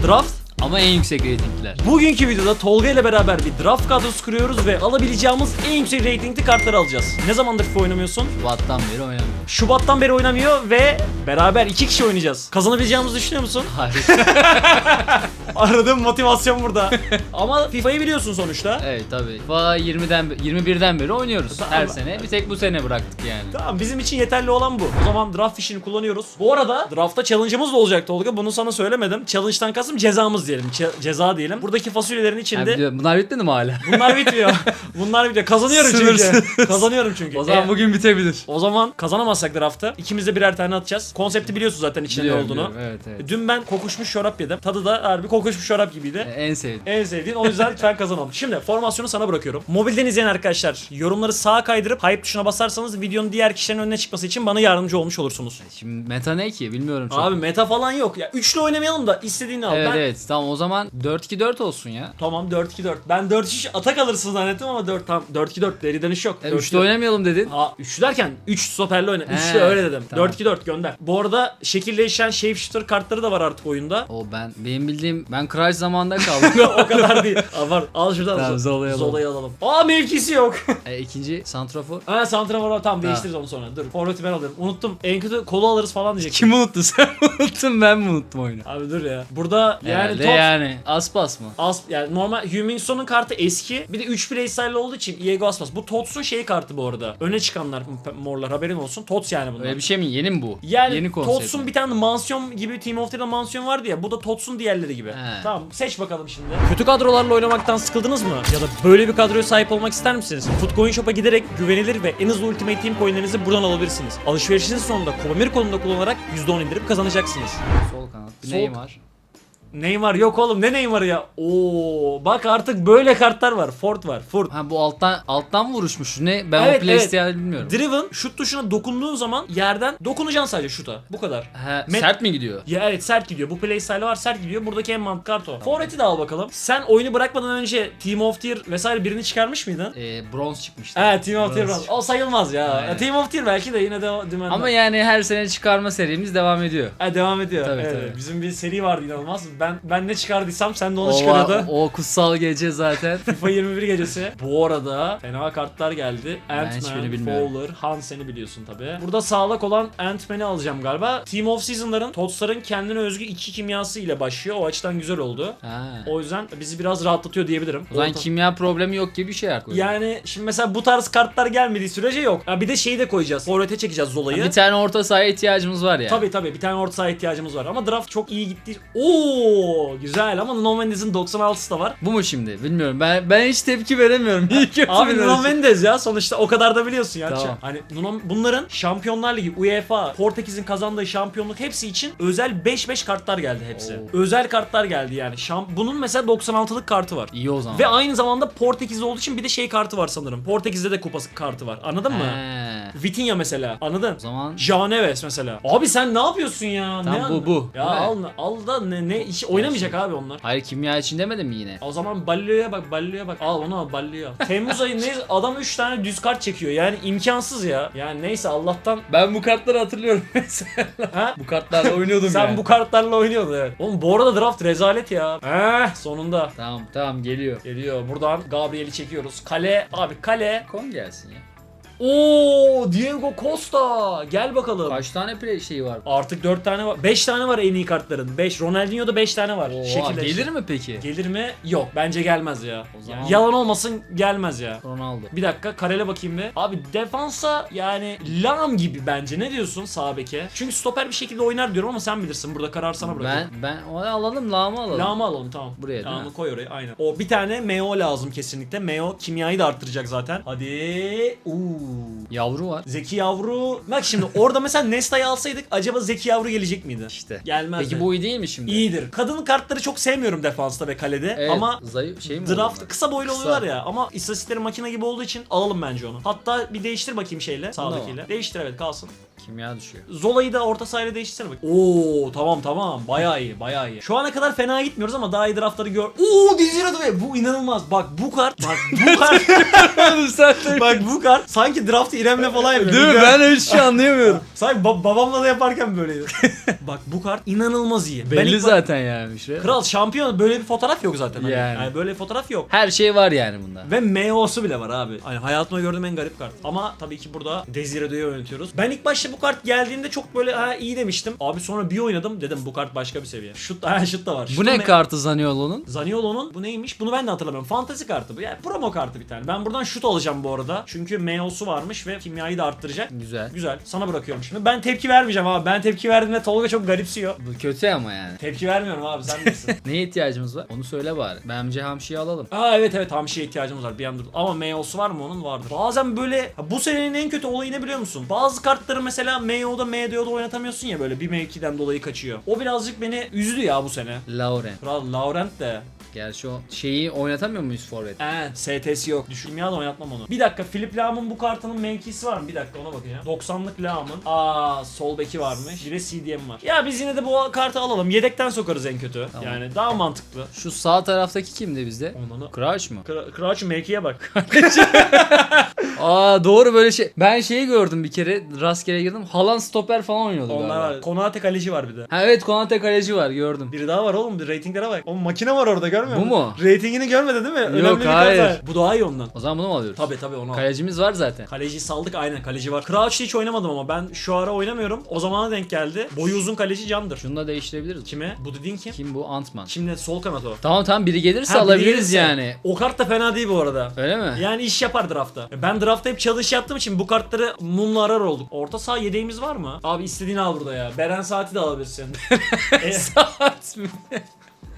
Draft. Ama en yüksek reytingler. Bugünkü videoda Tolga ile beraber bir draft kadrosu kuruyoruz ve alabileceğimiz en yüksek ratingli kartları alacağız. Ne zamandır FIFA oynamıyorsun? Şubattan beri oynamıyorum. Şubattan beri oynamıyor ve beraber iki kişi oynayacağız. Kazanabileceğimizi düşünüyor musun? Hayır. Aradığım motivasyon burada. Ama FIFA'yı biliyorsun sonuçta. evet tabii. FIFA 20'den be- 21'den beri oynuyoruz Tamam. her sene. Bir tek bu sene bıraktık yani. Tamam bizim için yeterli olan bu. O zaman draft fişini kullanıyoruz. Bu arada draftta challenge'ımız da olacak Tolga. Bunu sana söylemedim. Challenge'dan kastım cezamız diyelim. Ce- ceza diyelim. Buradaki fasulyelerin içinde biliyorum. Bunlar bitmedi mi hala? bunlar bitmiyor. bunlar bitiyor. Kazanıyorum çünkü. Kazanıyorum çünkü. o zaman E, bugün bitebilir. o zaman kazanamazsak draftta ikimiz de birer tane atacağız. Konsepti biliyorsun zaten içinde ne Biliyorum, olduğunu. biliyorum. Evet evet. Dün ben kokuşmuş şarap yedim. Tadı da harbi kokuşmuş şarap gibiydi. E, En sevdiğim. En sevdiğin o yüzden lütfen kazanalım. Şimdi formasyonu sana bırakıyorum. Mobilden izleyen arkadaşlar yorumları sağa kaydırıp hype tuşuna basarsanız videonun diğer kişilerin önüne çıkması için bana yardımcı olmuş olursunuz. Şimdi meta ne ki bilmiyorum çok. Abi meta falan yok. Ya üçlü oynamayalım da istediğini al. evet ben... evet tamam o zaman 4-2-4 olsun ya. Tamam 4-2-4. Ben 4-3 atak alırsın zannettim ama 4 tam 4-2-4 deri dönüş yok. E, 4-2-4. üçlü oynamayalım dedin. Ha 3 derken 3 stoperle oyna. 3'lü He, öyle dedim. tamam. 4-2-4 gönder. Bu arada şekil değişen shapeshifter kartları da var artık oyunda. O ben benim bildiğim ben Crash zamanında kaldım. o kadar değil. Aa, var. Al şuradan. Tamam, Zo- Zola'yı alalım. Zola'yı alalım. Aa mevkisi yok. e, ikinci santrafor. Ha santrafor tamam değiştiririz onu sonra. Dur forveti ben alayım. Unuttum. En kötü kolu alırız falan diyecektim. Kim unuttu sen unuttun ben mi unuttum oyunu? Abi dur ya. Burada yani yani Aspas mı? As, yani normal Humingson'un kartı eski. Bir de 3 playstyle olduğu için Diego Aspas. Bu Tots'un şey kartı bu arada. Öne çıkanlar morlar haberin olsun. Tots yani bunlar. Öyle bir şey mi? Yeni mi bu? Yani Yeni. Tots'un bir tane mansiyon gibi Team of Thieve'da mansiyon vardı ya. Bu da Tots'un diğerleri gibi. He. Tamam seç bakalım şimdi. Kötü kadrolarla oynamaktan sıkıldınız mı? Ya da böyle bir kadroya sahip olmak ister misiniz? Footcoin Shop'a giderek güvenilir ve en hızlı Ultimate Team coinlerinizi buradan alabilirsiniz. Alışverişin sonunda Komamir kodunu kullanarak %10 indirip kazanacaksınız. Sol kanat. Bir Sol- neyim var? Neymar yok oğlum ne Neymar'ı ya? Oo bak artık böyle kartlar var. Ford var. Ford. Ha bu alttan alttan vuruşmuş. Ne? Ben Evet, o playstyle evet. bilmiyorum. Driven şut tuşuna dokunduğun zaman yerden dokunacaksın sadece şuta. Bu kadar. Ha, Met- sert mi gidiyor? Ya evet sert gidiyor. Bu playstyle var sert gidiyor. Buradaki en mantıklı kart o. Forvet'i de al bakalım. Sen oyunu bırakmadan önce Team of Tier vesaire birini çıkarmış mıydın? Ee, bronz çıkmıştı. He Team of Tier var. O sayılmaz ya. Aynen. Team of Tier belki de yine de dümen Ama yani her sene çıkarma serimiz devam ediyor. Ha, devam ediyor. Tabii, evet, tabii. Bizim bir seri vardı inanılmaz. Ben ben ne çıkardıysam sen de onu O, çıkarıyordun. o kutsal gece zaten. FIFA 21 gecesi. Bu arada fena kartlar geldi. Ant-Man, hiçbirini bilmiyorum. Fowler, Hansen'i biliyorsun tabi. Burada sağlak olan Ant-Man'i alacağım galiba. Team of Season'ların, Tots'ların kendine özgü iki kimyası ile başlıyor. O açıdan güzel oldu. ha. O yüzden bizi biraz rahatlatıyor diyebilirim. O zaman Orta- kimya problemi yok gibi bir şey artık. yani şimdi mesela bu tarz kartlar gelmediği sürece yok. Ha bir de şeyi de koyacağız. Forvet'e çekeceğiz Zola'yı. bir tane orta sahaya ihtiyacımız var ya. Tabii tabii bir tane orta saha ihtiyacımız var ama draft çok iyi gitti. Oo güzel ama Nuno Mendes'in 96'sı da var. Bu mu şimdi? Bilmiyorum. Ben ben hiç tepki veremiyorum. İyi kötü Abi Nuno. Mendes ya sonuçta o kadar da biliyorsun ya. Tamam. Hani Nuno, bunların Şampiyonlar Ligi, UEFA, Portekiz'in kazandığı şampiyonluk hepsi için özel 5-5 kartlar geldi hepsi. Oo. Özel kartlar geldi yani. Şam, bunun mesela 96'lık kartı var. İyi o zaman. Ve aynı zamanda Portekiz'de olduğu için bir de şey kartı var sanırım. Portekiz'de de kupası kartı var. Anladın mı? He. Vitinha mesela. Anladın? O zaman Jean Neves mesela. Abi sen ne yapıyorsun ya? Tamam, ne bu, bu. Ya Bu ne? al, al da ne, ne iş oynamayacak abi onlar. Hayır kimya için demedim mi yine? O zaman Ballio'ya bak, Ballio'ya bak. Al onu al, Ballio'ya. al. Temmuz ayı ne? Adam 3 tane düz kart çekiyor. Yani imkansız ya. Yani neyse Allah'tan. Ben bu kartları hatırlıyorum mesela. Ha? bu kartlarla oynuyordum Sen bu kartlarla oynuyordun evet. Oğlum bu arada draft rezalet ya. Eh sonunda. Tamam tamam geliyor. Geliyor. Buradan Gabriel'i çekiyoruz. Kale. Abi kale. Kon gelsin ya. Oo Diego Costa. Gel bakalım. Kaç tane play şeyi var? Artık 4 tane var. 5 tane var en iyi kartların. 5. Ronaldinho'da 5 tane var. Oha, Şekilde- gelir mi peki? Gelir mi? Yok. Bence gelmez ya. O zaman- Yalan olmasın gelmez ya. Ronaldo. Bir dakika karele bakayım bir. Abi defansa yani Lam gibi bence. Ne diyorsun sağ beke? Çünkü stoper bir şekilde oynar diyorum ama sen bilirsin. Burada karar sana Ben bırakıyorum. ben onu alalım lağımı alalım. Lam'ı alalım tamam. Buraya değil Lam'ı mi? koy oraya aynen. O bir tane Meo lazım kesinlikle. Meo kimyayı da arttıracak zaten. Hadi. Uuu. Yavru var. Zeki Yavru. Bak şimdi orada mesela Nesta'yı alsaydık acaba Zeki Yavru gelecek miydi? İşte. Gelmezdi. Peki bu iyi değil mi şimdi? İyidir. Kadın kartları çok sevmiyorum defansta ve kalede Evet, ama zayıf şey mi Draft kısa boylu Kısa. oluyorlar ya ama istatistikleri makine gibi olduğu için alalım bence onu. Hatta bir değiştir bakayım şeyle sağdakiyle. Değiştir evet kalsın. Kimya düşüyor. Zola'yı da orta sahayla değiştirsene bak. Oo tamam tamam bayağı iyi bayağı iyi. Şu ana kadar fena gitmiyoruz ama daha iyi draftları gör. Oo Desire Doué bu inanılmaz. Bak bu kart bak bu kart bak bu kart sanki draftı İrem'le falan yapıyor. Değil mi? Ben hiç şey anlayamıyorum. Sanki ba- babamla da yaparken böyleydi. bak bu kart inanılmaz iyi. Ben Belli bak- zaten yani. Şey. Kral şampiyon böyle bir fotoğraf yok zaten. Hani. Yani. Yani. böyle bir fotoğraf yok. Her şey var yani bunda. Ve MO'su bile var abi. Hani hayatımda gördüğüm en garip kart. Ama tabii ki burada Desire Doué'yi oynatıyoruz. Ben ilk başta bu kart geldiğinde çok böyle ha iyi demiştim. Abi sonra bir oynadım dedim bu kart başka bir seviye. Şut, ha, şut da var. Bu Şutun ne kartı Zaniolo'nun? Zaniolo'nun bu neymiş? Bunu ben de hatırlamıyorum. Fantasy kartı bu. Yani promo kartı bir tane. Ben buradan şut alacağım bu arada. Çünkü MO'su varmış ve kimyayı da arttıracak. Güzel. Güzel. Sana bırakıyorum şimdi. Ben tepki vermeyeceğim abi. Ben tepki verdiğimde Tolga çok garipsiyor. Bu kötü ama yani. Tepki vermiyorum abi sen bilirsin. Neye ihtiyacımız var? Onu söyle bari. Bence Hamşi'yi alalım. Aa evet evet hamşiye ihtiyacımız var bir an dur. Ama MO'su var mı onun vardır. Bazen böyle ha, bu senenin en kötü olayı ne biliyor musun? Bazı kartları mesela MO'da MDO'da oynatamıyorsun ya böyle bir mevkiden dolayı kaçıyor. O birazcık beni üzdü ya bu sene. Lauren. Kral Laurent de. Gerçi o şeyi oynatamıyor muyuz forvet? Ee, ST'si yok. Düşün ya da oynatmam onu. Bir dakika Philip Lahm'ın bu kartının mevkisi var mı? Bir dakika ona bakacağım. 90'lık Lahm'ın. Aa sol beki varmış. Bir de CDM var. Ya biz yine de bu kartı alalım. Yedekten sokarız en kötü. Tamam. Yani daha mantıklı. Şu sağ taraftaki kimdi bizde? Ondan Crouch mu? Crouch'un mevkiye bak. Aa doğru böyle şey. Ben şeyi gördüm bir kere rastgele girdim. Halan stoper falan oynuyordu Onlar galiba. var. Konate kaleci var bir de. Ha evet Konate kaleci var gördüm. Biri daha var oğlum. Bir ratinglere bak. Oğlum makine var orada görmüyor Bu musun? mu? Ratingini görmedin değil mi? Önemli bir kart hayır. Bu daha iyi ondan. O zaman bunu mu alıyoruz? Tabi tabi onu al. Kalecimiz var zaten. Kaleci saldık aynen kaleci var. Crouch'ta hiç oynamadım ama ben şu ara oynamıyorum. O zamana denk geldi. Boyu uzun kaleci candır. Şunu da değiştirebiliriz. Kime? Bu dediğin kim? Kim bu? Antman. Şimdi sol kanat o. Tamam tamam biri gelirse Ha, alabiliriz gelirse. yani. O kart da fena değil bu arada. Öyle mi? Yani iş yapar draftta. Ben draftta hep çalış yaptığım için bu kartları mumla arar olduk. Orta saha yedeğimiz var mı? Abi istediğini al burada ya. Beren Saati de alabilirsin. e, Saat mi?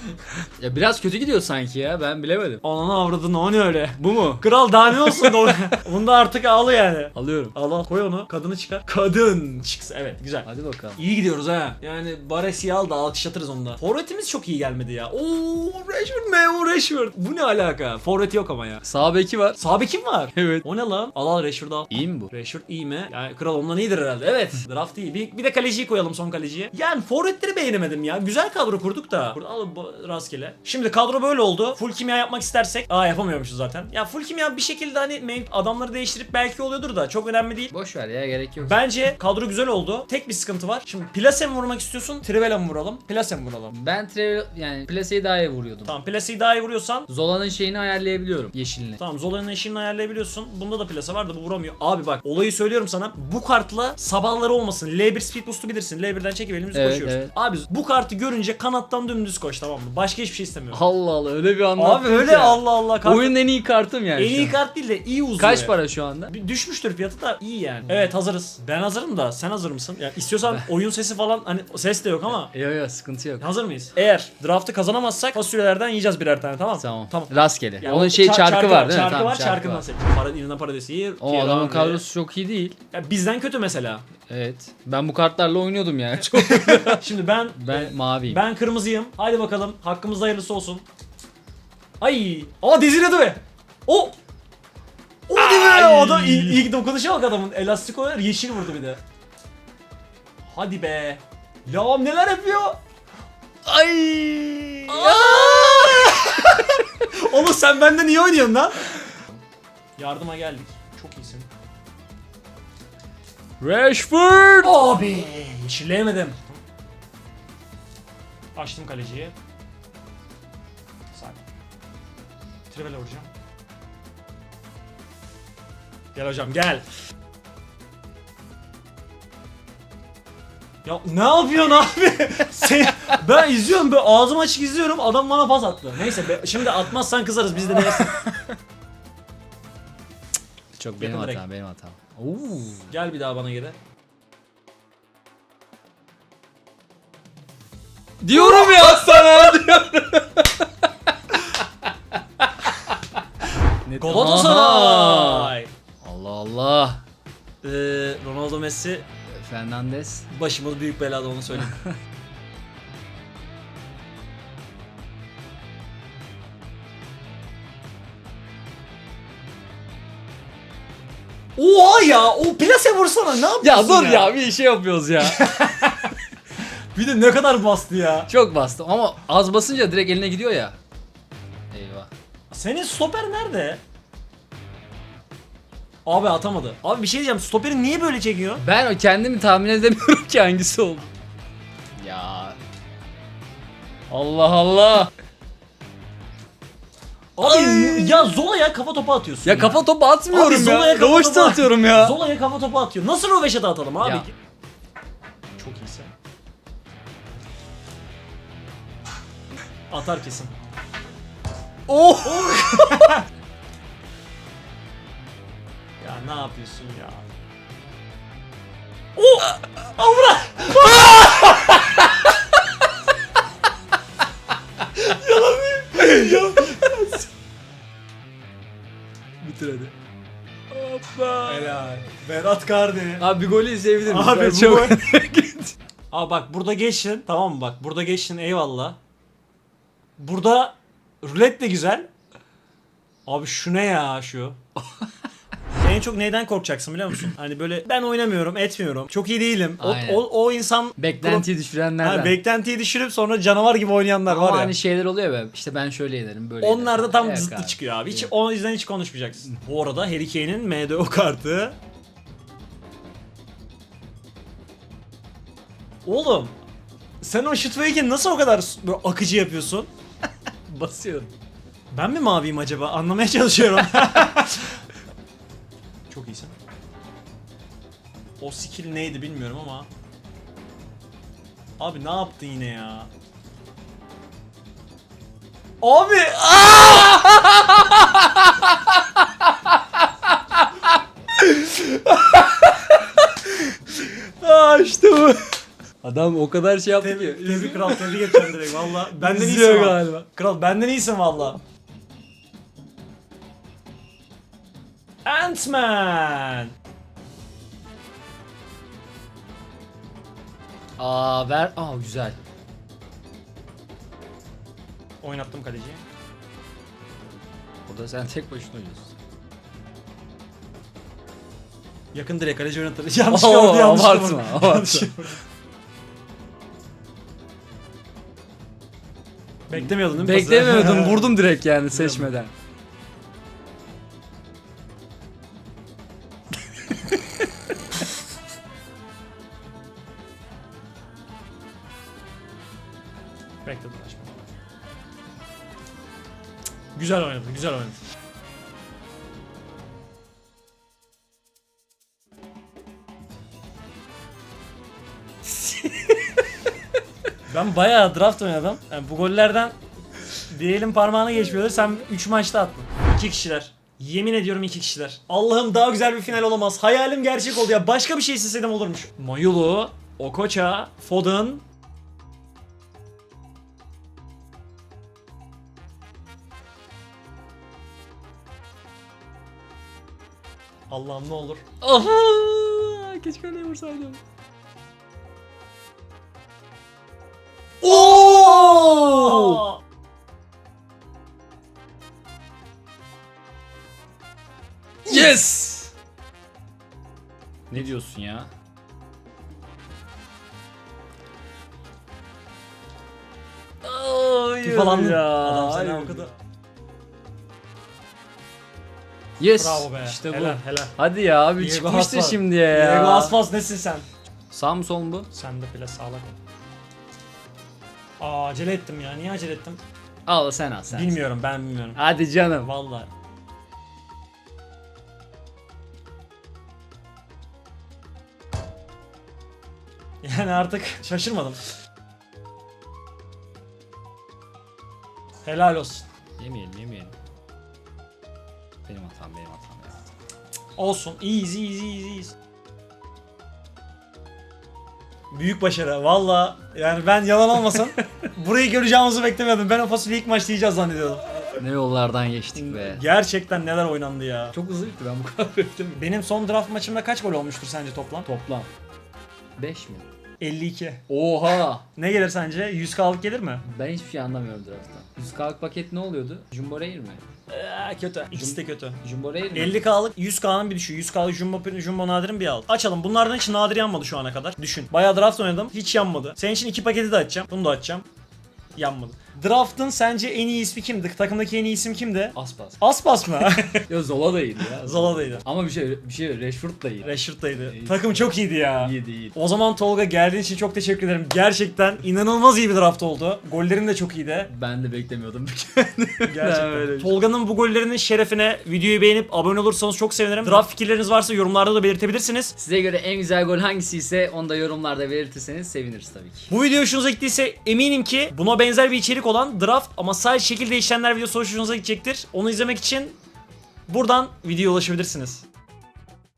ya biraz kötü gidiyor sanki ya ben bilemedim. Ananı avradın o ne öyle? Bu mu? Kral daha ne olsun da Bunda artık al yani. Alıyorum. Al al koy onu. Kadını çıkar. Kadın çıksın. Evet güzel. Hadi bakalım. İyi gidiyoruz ha. Yani Baresi'yi al da alkışlatırız onu da. Forvetimiz çok iyi gelmedi ya. Oo Rashford Memo Rashford. Bu ne alaka? Forvet yok ama ya. Sağ beki var. Sağ kim var? Evet. O ne lan? Al al Rashford'u al. İyi mi bu? Rashford iyi mi? Yani kral ondan iyidir herhalde. Evet. Draft iyi. Bir, bir de kaleciyi koyalım son kaleciyi. Yani forvetleri beğenemedim ya. Güzel kadro kurduk da. Burada al rastgele. Şimdi kadro böyle oldu. Full kimya yapmak istersek. Aa yapamıyormuşuz zaten. Ya full kimya bir şekilde hani main- adamları değiştirip belki oluyordur da. Çok önemli değil. Boş ver ya gerek yok. Bence kadro güzel oldu. Tek bir sıkıntı var. Şimdi Plase mi vurmak istiyorsun? Trivela mı vuralım? Plase mi vuralım? Ben Trevor yani Plase'yi daha iyi vuruyordum. Tamam Plase'yi daha iyi vuruyorsan Zola'nın şeyini ayarlayabiliyorum. Yeşilini. Tamam Zola'nın eşiğini ayarlayabiliyorsun. Bunda da plase var da bu vuramıyor. Abi bak olayı söylüyorum sana. Bu kartla sabahları olmasın. L1 speed boost'u bilirsin. L1'den çekip elimizi Evet, koşuyoruz. evet. Abi bu kartı görünce kanattan dümdüz koş tamam mı? Başka hiçbir şey istemiyorum. Allah Allah öyle bir anlattın Abi öyle ki. Allah Allah. Kart... Oyunun en iyi kartım yani en iyi kart değil de iyi uzuyor. Kaç para şu anda? Bir Düşmüştür fiyatı da iyi yani. Evet hazırız. Ben hazırım da sen hazır mısın? Yani istiyorsan oyun sesi falan hani ses de yok ama Yok yok sıkıntı yok. Hazır mıyız? Eğer draftı kazanamazsak fasulyelerden yiyeceğiz birer tane tamam? Tamam. Tamam. Rastgele. Yani Onun şey çar- çarkı, var değil mi? Çarkı Tamam, var, çarkından seç. Para, İlina Paradesi. O adamın kadrosu çok iyi değil. Ya bizden kötü mesela. Evet. Ben bu kartlarla oynuyordum yani. Çok. Şimdi ben ben maviyim. ben kırmızıyım. Haydi bakalım. Hakkımızda hayırlısı olsun. Ay! Aa diziledi be. O o değil mi? O da ilk, ilk dokunuşa bak adamın. Elastik olarak yeşil vurdu bir de. Hadi be. Lağım neler yapıyor? Ay! Oğlum sen benden iyi oynuyorsun lan. Yardıma geldik. Çok iyisin. Rashford! Abi yeşilleyemedim. Açtım kaleciyi. Sakin. Trivela vuracağım. Gel hocam gel. Ya ne yapıyorsun abi? Sen, ben izliyorum böyle ağzım açık izliyorum adam bana pas attı. Neyse be, şimdi atmazsan kızarız biz de neyse. Çok benim Yakın hatam, benim hatam. Oo. Gel bir daha bana geri. Diyorum ya sana. Galatasaray. Allah Allah. Ee, Ronaldo Messi Fernandez. başımız büyük belada onu söyleyeyim. Oha ya o plase vursana ne yapıyorsun Ya dur ya bir şey yapıyoruz ya. Bir de ne kadar bastı ya. Çok bastım ama az basınca direkt eline gidiyor ya. Eyvah. Senin stoper nerede? Abi atamadı. Abi bir şey diyeceğim stoperi niye böyle çekiyor? Ben kendimi tahmin edemiyorum ki hangisi oldu. Ya. Allah Allah. Abi Ay. ya Zola'ya kafa topu atıyorsun. Ya kafa topu atmıyorum Abi Zola'ya ya. kafa Rovaşta topu- atıyorum ya. Zola'ya kafa topu atıyor. Nasıl Roveşat'a atalım abi? Ya. Çok iyisin. Atar kesin. Oh. Ya ne yapıyorsun ya? Oh! Avra! Bitir hadi. Hoppa. Helal. Berat Kardi. Abi bir golü izleyebilir miyiz? Abi bu çok... Abi bak burada geçtin tamam mı bak burada geçtin eyvallah. Burada rulet de güzel. Abi şu ne ya şu? En çok neyden korkacaksın biliyor musun? Hani böyle ben oynamıyorum, etmiyorum. Çok iyi değilim. O, Aynen. o, o insan Beklentiyi düşürenlerden. ha, beklentiyi düşürüp sonra canavar gibi oynayanlar Ama var ya. hani şeyler oluyor be. İşte ben şöyle yenerim böyle Onlar da tam Yok zıttı abi. çıkıyor abi. Hiç Yok. o yüzden hiç konuşmayacaksın. Bu arada Harry Kane'in MDO kartı. Oğlum sen o verirken nasıl o kadar s- böyle akıcı yapıyorsun? Basıyorum. Ben mi maviyim acaba? Anlamaya çalışıyorum. Çok iyisin. O skill neydi bilmiyorum ama. Abi ne yaptın yine ya? Abi! Aa işte bu. Adam o kadar şey yaptı ki. tebrik kral tebrik edeceğim direkt valla. Benden İzliyor iyisin galiba. Kral benden iyisin valla. Ant-Man. Aa ver. Aa güzel. Oynattım kaleciyi. Burada sen tek başına oynuyorsun. Yakın direkt kaleci oynatır. Yanlış Oo, gördü yanlış abartma, gördü. abartma. Yanlış gördü. Beklemiyordun değil mi? pası? Beklemiyordum. Vurdum direkt yani seçmeden. Güzel oynadın, güzel oynadın. ben bayağı draft oynadım. Yani bu gollerden bir elin parmağına geçmiyordu. Sen 3 maçta attın. 2 kişiler. Yemin ediyorum iki kişiler. Allah'ım daha güzel bir final olamaz. Hayalim gerçek oldu ya. Başka bir şey isteseydim olurmuş. Mayulu, Okocha, Foden, Allah'ım ne olur. Aha! Keşke kaleye vursaydım. Oo! Yes! Ne diyorsun ya? Hayır Falan ya. Adam hayır. o kadar. Yes. Bravo be. İşte bu. helal helal. Hadi ya abi Diego çıkmıştı Aspas. şimdi ya. Diego Aspas nesin sen? Sağ mı sol mu bu? Sen de bile sağlak ol. Aa acele ettim ya. Niye acele ettim? Al sen al sen. Bilmiyorum ben bilmiyorum. Hadi canım. Vallahi. Yani artık şaşırmadım. Helal olsun. Yemeyelim yemeyelim. Benim hatam benim hatam. Benim hatam. Olsun. Easy easy easy. easy. Büyük başarı. Valla yani ben yalan olmasın. burayı göreceğimizi beklemiyordum. Ben o fasulye ilk maçta yiyeceğiz zannediyordum. Ne yollardan geçtik be. Gerçekten neler oynandı ya. Çok hızlı bitti ben bu kadar beklemedim. Benim son draft maçımda kaç gol olmuştur sence toplam? Toplam. 5 mi? 52. Oha! Ne gelir sence? 100 kalık gelir mi? Ben hiçbir şey anlamıyorum drafttan. 100 kalk paket ne oluyordu? Jumbo Rare mi? Ee, kötü. İkisi de kötü. Jumbo değil mi? 50k'lık 100k'nın bir düşüğü. 100k'lık Jumbo, Jumbo Nadir'in bir alt. Açalım. Bunlardan hiç nadir yanmadı şu ana kadar. Düşün. Bayağı draft oynadım. Hiç yanmadı. Senin için iki paketi de açacağım. Bunu da açacağım. Yanmadı. Draft'ın sence en iyi ismi kimdi? Takımdaki en iyi isim kimdi? Aspas. Aspas mı? ya Zola da iyiydi ya. Zala'daydı. Ama bir şey bir şey Rashford da iyiydi. Rashford'daydı. İyi. Takım çok iyiydi ya. İyiydi iyiydi. O zaman Tolga geldiğin için çok teşekkür ederim. Gerçekten inanılmaz iyi bir draft oldu. Gollerin de çok iyiydi. Ben de beklemiyordum. Gerçekten. öyle bir şey. Tolga'nın bu gollerinin şerefine videoyu beğenip abone olursanız çok sevinirim. Draft fikirleriniz varsa yorumlarda da belirtebilirsiniz. Size göre en güzel gol hangisi ise onu da yorumlarda belirtirseniz seviniriz tabii ki. Bu video hoşunuza gittiyse eminim ki buna benzer bir içerik olan draft ama sadece şekil değiştirenler videosu hoşunuza gidecektir. Onu izlemek için buradan videoya ulaşabilirsiniz.